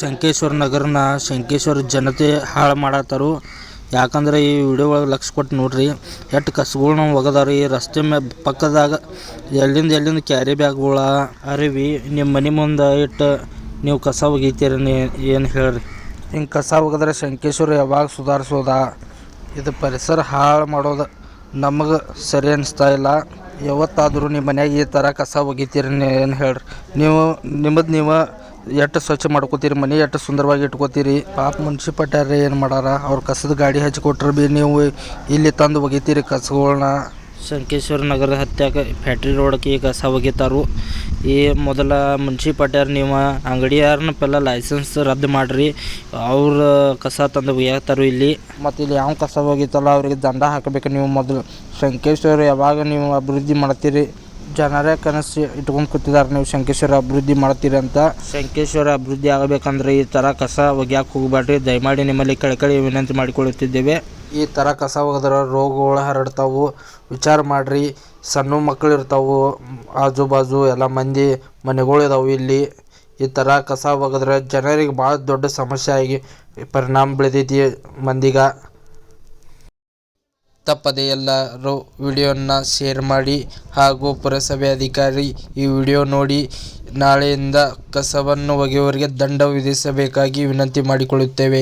ಶಂಕೇಶ್ವರ ನಗರನ ಶಂಕೇಶ್ವರ ಜನತೆ ಹಾಳು ಮಾಡತ್ತಾರು. ಯಾಕಂದ್ರೆ ಈ ವಿಡಿಯೋ ಒಳಗೆ ಲಕ್ಷ ಕೊಟ್ಟು ನೋಡ್ರಿ, ಎಷ್ಟು ಕಸಗಳ್ನ ಒಗದಾರ ಈ ರಸ್ತೆ ಮೇ ಪಕ್ಕದಾಗ ಎಲ್ಲಿಂದ ಎಲ್ಲಿಂದ ಕ್ಯಾರಿ ಬ್ಯಾಗ್ಗಳ ಅರಿವಿ ನಿಮ್ಮ ಮನೆ ಮುಂದೆ ಇಟ್ಟು ನೀವು ಕಸ ಒಗಿತೀರಿ ಏನು ಹೇಳ್ರಿ. ಹಿಂಗೆ ಕಸ ಒಗದ್ರೆ ಶಂಕೇಶ್ವರ ಯಾವಾಗ ಸುಧಾರಿಸೋದ? ಇದು ಪರಿಸರ ಹಾಳು ಮಾಡೋದು ನಮಗೆ ಸರಿ ಅನಿಸ್ತಾ ಇಲ್ಲ. ಯಾವತ್ತಾದರೂ ನಿಮ್ಮ ಮನೆಯಾಗ ಈ ಥರ ಕಸ ಒಗಿತೀರಿ ಏನು ಹೇಳ್ರಿ. ನೀವು, ನಿಮ್ಮದು ನೀವು ಎಷ್ಟು ಸ್ವಚ್ಛ ಮಾಡ್ಕೋತೀರಿ ಮನೆ ಎಷ್ಟು ಸುಂದರವಾಗಿ ಇಟ್ಕೋತೀರಿ? ಪಾಪ ಮುನ್ಸಿಪಾಲ್ಟಿಯವ್ರು ಏನು ಮಾಡಾರ? ಅವ್ರು ಕಸದ ಗಾಡಿ ಹಚ್ಚಿ ಕೊಟ್ರೆ ಭೀ ನೀವು ಇಲ್ಲಿ ತಂದು ಒಗಿತೀರಿ ಕಸಗಳನ್ನ ಸಂಕೇಶ್ವರ ನಗರ ಹತ್ಯಾಕ ಫ್ಯಾಕ್ಟ್ರಿ ರೋಡಕ್ಕೆ ಕಸ ಒಗಿತಾರು. ಈ ಮೊದಲ ಮುನ್ಸಿಪಾಲ್ಟಿಯವ್ರು ನೀವು ಅಂಗಡಿಯಾರನ್ನ ಪೆಲ್ಲ ಲೈಸೆನ್ಸ್ ರದ್ದು ಮಾಡಿರಿ. ಅವ್ರ ಕಸ ತಂದು ಒಗಿಯತ್ತಾರು ಇಲ್ಲಿ. ಮತ್ತು ಇಲ್ಲಿ ಯಾವ ಕಸ ಒಗಿತಲ್ಲ ಅವ್ರಿಗೆ ದಂಡ ಹಾಕಬೇಕು ನೀವು ಮೊದಲು. ಸಂಕೇಶ್ವರ ಯಾವಾಗ ನೀವು ಅಭಿವೃದ್ಧಿ ಮಾಡ್ತೀರಿ? ಜನರೇ ಕನಸು ಇಟ್ಕೊಂಡು ಕೂತಿದ್ದಾರೆ ನೀವು ಶಂಕೇಶ್ವರ ಅಭಿವೃದ್ಧಿ ಮಾಡ್ತೀರಿ ಅಂತ. ಶಂಕೇಶ್ವರ ಅಭಿವೃದ್ಧಿ ಆಗಬೇಕಂದ್ರೆ ಈ ಥರ ಕಸ ಒಗ್ಯಾಕೆ ಹೋಗಬೇಡ್ರಿ ದಯಮಾಡಿ ನಿಮ್ಮಲ್ಲಿ ಕಳಕಳಿ ವಿನಂತಿ ಮಾಡಿಕೊಳ್ಳುತ್ತಿದ್ದೇವೆ. ಈ ಥರ ಕಸ ಒಗೆದ್ರೆ ರೋಗಗಳು ಹರಡ್ತಾವು. ವಿಚಾರ ಮಾಡಿರಿ. ಸಣ್ಣ ಮಕ್ಕಳು ಇರ್ತಾವು. ಆಜು ಬಾಜು ಎಲ್ಲ ಮಂದಿ ಮನೆಗಳು ಇದಾವೆ ಇಲ್ಲಿ. ಈ ಥರ ಕಸ ಒಗೆದ್ರೆ ಜನರಿಗೆ ಭಾಳ ದೊಡ್ಡ ಸಮಸ್ಯೆ ಆಗಿ ಪರಿಣಾಮ ಬೀಳ್ತೈತಿ ಮಂದಿಗೆ. ತಪ್ಪದೆ ಎಲ್ಲರೂ ವಿಡಿಯೋನ ಶೇರ್ ಮಾಡಿ ಹಾಗೂ ಪುರಸಭೆ ಅಧಿಕಾರಿ ಈ ವಿಡಿಯೋ ನೋಡಿ ನಾಳೆಯಿಂದ ಕಸವನ್ನು ಒಗೆಯುವವರಿಗೆ ದಂಡ ವಿಧಿಸಬೇಕಾಗಿ ವಿನಂತಿ ಮಾಡಿಕೊಳ್ಳುತ್ತೇವೆ.